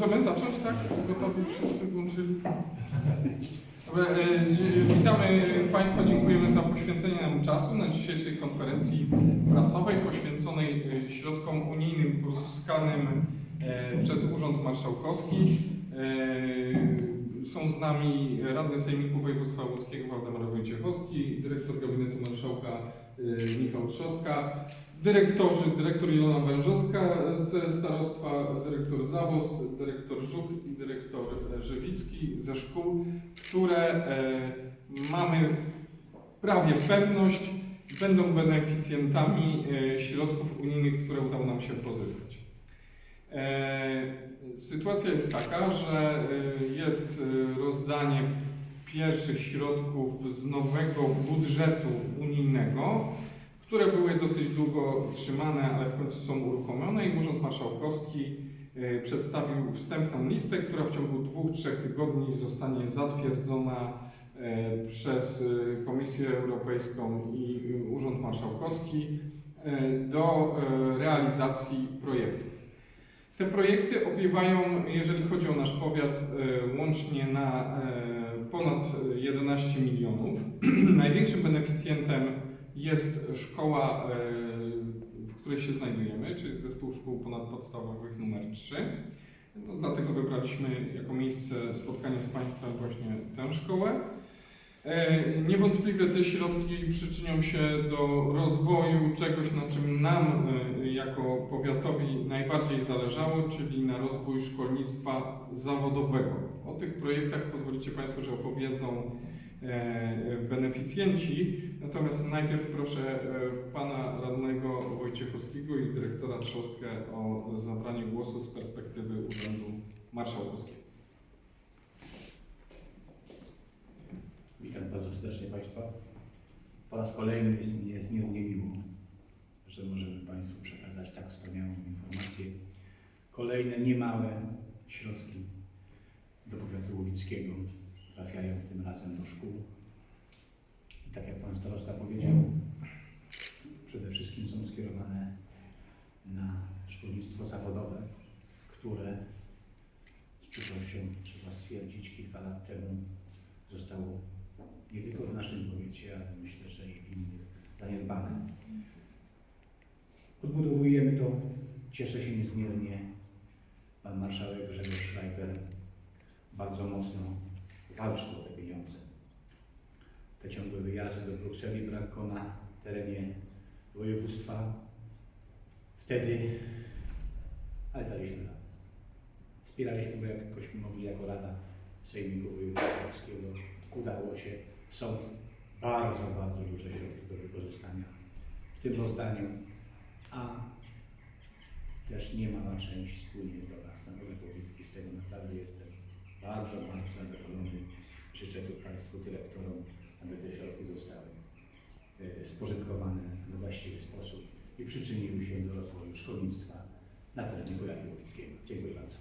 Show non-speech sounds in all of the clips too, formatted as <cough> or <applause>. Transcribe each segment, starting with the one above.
Możemy zacząć, tak? Gotowi wszyscy włączyli? Dobra, e, dzie- witamy Państwa, dziękujemy za poświęcenie nam czasu na dzisiejszej konferencji prasowej poświęconej e, środkom unijnym pozyskanym e, przez Urząd Marszałkowski. E, Są z nami radny Sejmiku Województwa Łódzkiego Waldemar Wojciechowski, dyrektor gabinetu marszałka e, Michał Trzoska, dyrektorzy, dyrektor Ilona Wężowska ze starostwa, dyrektor Zawost, dyrektor Żuk i dyrektor Żywicki ze szkół, które e, mamy prawie pewność będą beneficjentami e, środków unijnych, które udało nam się pozyskać. E, Sytuacja jest taka, że jest rozdanie pierwszych środków z nowego budżetu unijnego, które były dosyć długo trzymane, ale w końcu są uruchomione i Urząd Marszałkowski e, przedstawił wstępną listę, która w ciągu dwóch, trzech tygodni zostanie zatwierdzona e, przez e, Komisję Europejską i Urząd Marszałkowski do realizacji projektów. Te projekty opiewają, jeżeli chodzi o nasz powiat, łącznie na ponad 11 milionów. <clears throat> Największym beneficjentem jest szkoła, e, w której się znajdujemy, czyli Zespół Szkół Ponadpodstawowych nr 3. No, dlatego wybraliśmy jako miejsce spotkania z Państwem właśnie tę szkołę. E, Niewątpliwie te środki przyczynią się do rozwoju czegoś, na czym nam e, jako powiatowi najbardziej zależało, czyli na rozwój szkolnictwa zawodowego. O tych projektach pozwolicie Państwo, że opowiedzą e, beneficjenci. Natomiast najpierw proszę e, pana radnego Wojciechowskiego i dyrektora Trzoskę o zabranie głosu z perspektywy Urzędu Marszałkowskiego. Witam bardzo serdecznie Państwa. Po raz kolejny jest mi niezmiernie miło, że możemy Państwu przekazać tak wspaniałą informację. Kolejne niemałe środki do powiatu łowickiego trafiają tym razem do szkół. I tak jak Pan Starosta powiedział, przede wszystkim są skierowane na szkolnictwo zawodowe, które z przykrością trzeba stwierdzić kilka lat temu zostało nie tylko w naszym powiecie, ale myślę, że i w innych zaniedbane. Odbudowujemy to. Cieszę się niezmiernie. Pan marszałek Grzegorz Schreiber bardzo mocno walczył o te pieniądze. Te ciągłe wyjazdy do Brukseli Branko na terenie województwa. Wtedy, ale daliśmy radę. Wspieraliśmy go jakośmy mogli jako Rada Sejmiku Województwa Polskiego. Udało się. Są bardzo, bardzo duże środki do wykorzystania w tym rozdaniu, a też niemała część spłynie do nas na powiat łowicki. Z tego naprawdę jestem bardzo, bardzo zadowolony. Życzę tu Państwu dyrektorom, aby te środki zostały e, spożytkowane we właściwy sposób i przyczyniły się do rozwoju szkolnictwa na terenie powiatu łowickiego. Dziękuję bardzo.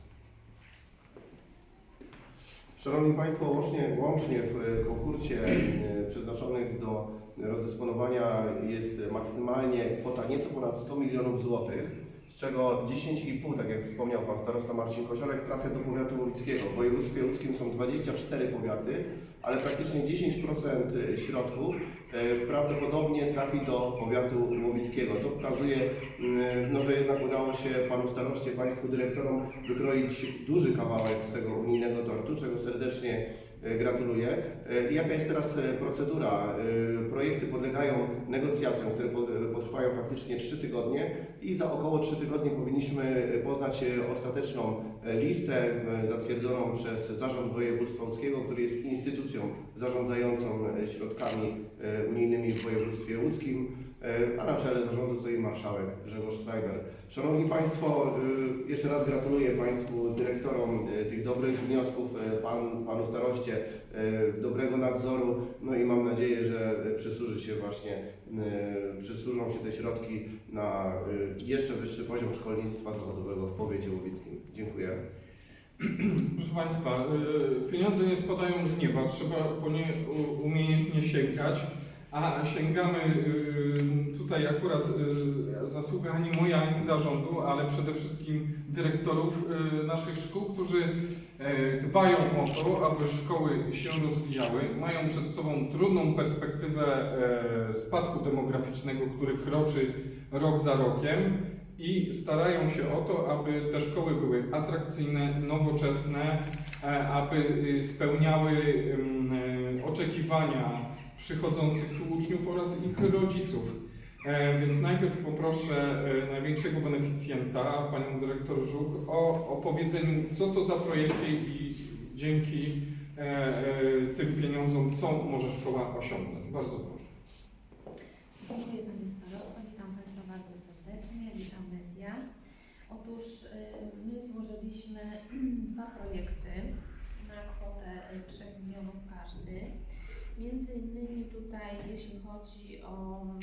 Szanowni Państwo, łącznie, łącznie w konkursie e, przeznaczonych do rozdysponowania jest maksymalnie kwota nieco ponad 100 milionów złotych, z czego 10,5, tak jak wspomniał Pan Starosta Marcin Kosiorek, trafia do powiatu łowickiego. W województwie łódzkim są 24 powiaty, ale praktycznie 10% środków e, prawdopodobnie trafi do powiatu łowickiego. To pokazuje, mm, no, że jednak udało się Panu Staroście, Państwu dyrektorom wykroić duży kawałek z tego unijnego tortu, czego serdecznie gratuluję. E, jaka jest teraz e, procedura? E, Projekty podlegają negocjacjom, które po- potrwają faktycznie 3 tygodnie i za około 3 tygodnie powinniśmy e, poznać e, ostateczną e, listę e, zatwierdzoną przez Zarząd Województwa Łódzkiego, który jest instytucją zarządzającą e, środkami e, unijnymi w województwie łódzkim, e, a na czele zarządu stoi marszałek Grzegorz Schreiber. Szanowni Państwo, jeszcze raz gratuluję Państwu dyrektorom tych dobrych wniosków, pan, Panu staroście, dobrego nadzoru, no i mam nadzieję, że przysłuży się właśnie, przysłużą się te środki na y, jeszcze wyższy poziom szkolnictwa zawodowego w powiecie łowickim. Dziękuję. Proszę Państwa, y, pieniądze nie spadają z nieba, trzeba po nie umiejętnie sięgać, A sięgamy tutaj akurat zasługa ani moja, ani zarządu, ale przede wszystkim dyrektorów y, naszych szkół, którzy e, dbają o to, aby szkoły się rozwijały. Mają przed sobą trudną perspektywę e, spadku demograficznego, który kroczy rok za rokiem i starają się o to, aby te szkoły były atrakcyjne, nowoczesne, e, aby y, spełniały oczekiwania przychodzących uczniów oraz ich rodziców. E, Więc najpierw poproszę e, największego beneficjenta, panią dyrektor Żuk, o opowiedzeniu, co to za projekty i dzięki e, tym pieniądzom, co może szkoła osiągnąć. Bardzo proszę. Dziękuję Panie Starosto, witam Państwa bardzo serdecznie, witam media. Otóż y, my złożyliśmy <clears throat> dwa projekty na kwotę y, 3 milionów każdy. Między innymi tutaj, jeśli chodzi o mm,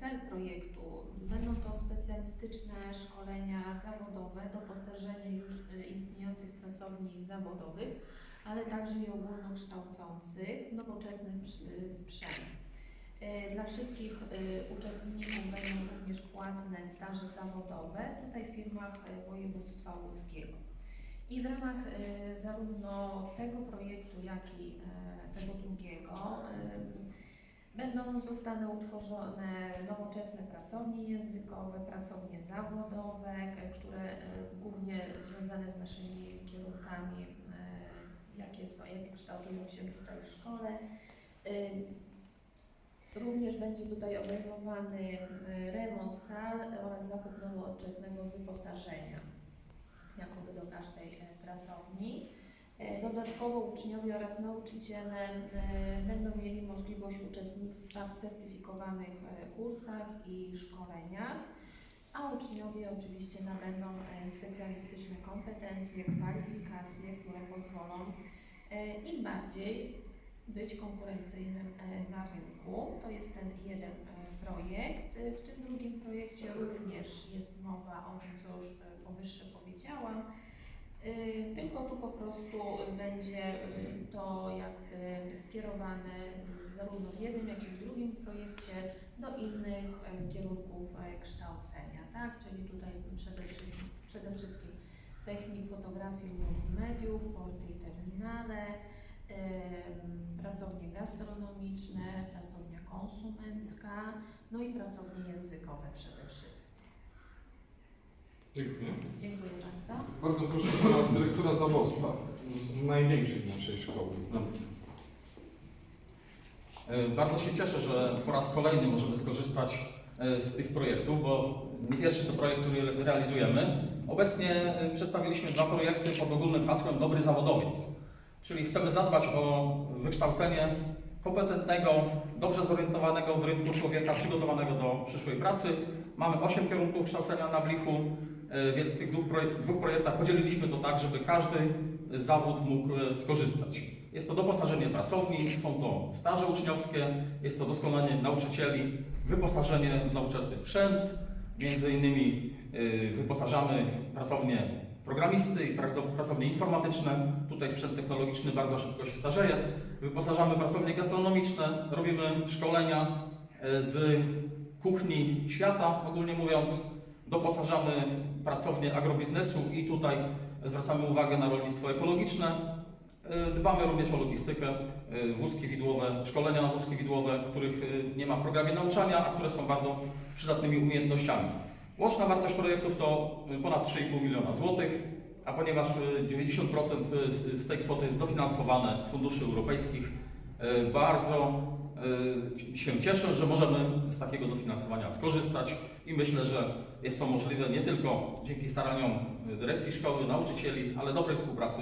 cel projektu, będą to specjalistyczne szkolenia zawodowe, doposażenie już y, istniejących pracowni zawodowych, ale także i ogólnokształcących, nowoczesny przy- sprzęt. E, Dla wszystkich e, uczestników będą również płatne staże zawodowe tutaj w firmach województwa łódzkiego. I w ramach e, zarówno tego projektu, jak i e, tego drugiego e, będą zostaną utworzone nowoczesne pracownie językowe, pracownie zawodowe, które głównie związane z naszymi kierunkami, jakie są, jakie kształtują się tutaj w szkole. Również będzie tutaj obejmowany remont sal oraz zakup nowoczesnego wyposażenia, jakoby do każdej e, pracowni. E, Dodatkowo uczniowie oraz nauczyciele e, będą mieli możliwość uczestnictwa w certyfikowanych kursach i szkoleniach, a uczniowie oczywiście nabędą specjalistyczne kompetencje, kwalifikacje, które pozwolą im bardziej być konkurencyjnym e, na rynku. To jest ten jeden e, projekt. W tym drugim projekcie również jest mowa o tym, co już e, powyższe powiedziałam. Tylko tu po prostu będzie to jakby skierowane zarówno w jednym, jak i w drugim projekcie do innych kierunków kształcenia, tak? Czyli tutaj przede wszystkim, przede wszystkim technik fotografii multimediów, porty i terminale, pracownie gastronomiczne, pracownia konsumencka, no i pracownie językowe przede wszystkim. Dziękuję. Dziękuję bardzo. Bardzo proszę pana dyrektora Zawosta z największej naszej szkoły. E, Bardzo się cieszę, że po raz kolejny możemy skorzystać e, z tych projektów, bo nie pierwszy to projekt, który realizujemy. Obecnie e, przedstawiliśmy dwa projekty pod ogólnym hasłem Dobry Zawodowiec, czyli chcemy zadbać o wykształcenie kompetentnego, dobrze zorientowanego w rynku człowieka, przygotowanego do przyszłej pracy. Mamy osiem kierunków kształcenia na Blichu, e, więc w tych dwóch, projek- dwóch projektach podzieliliśmy to tak, żeby każdy zawód mógł e, skorzystać. Jest to doposażenie pracowni, są to staże uczniowskie, jest to doskonalenie nauczycieli, wyposażenie w nowoczesny sprzęt, między innymi y, wyposażamy pracownie programisty i praco- pracownie informatyczne, tutaj sprzęt technologiczny bardzo szybko się starzeje, wyposażamy pracownie gastronomiczne, robimy szkolenia y, z kuchni świata, ogólnie mówiąc, doposażamy pracownie agrobiznesu i tutaj zwracamy uwagę na rolnictwo ekologiczne, Y, Dbamy również o logistykę, y, wózki widłowe, szkolenia na wózki widłowe, których nie ma w programie nauczania, a które są bardzo przydatnymi umiejętnościami. Łączna wartość projektów to y, ponad 3,5 miliona złotych, a ponieważ y, 90% z- tej kwoty jest dofinansowane z funduszy europejskich, y, bardzo y, się cieszę, że możemy z takiego dofinansowania skorzystać i myślę, że jest to możliwe nie tylko dzięki staraniom y, dyrekcji szkoły, nauczycieli, ale dobrej współpracy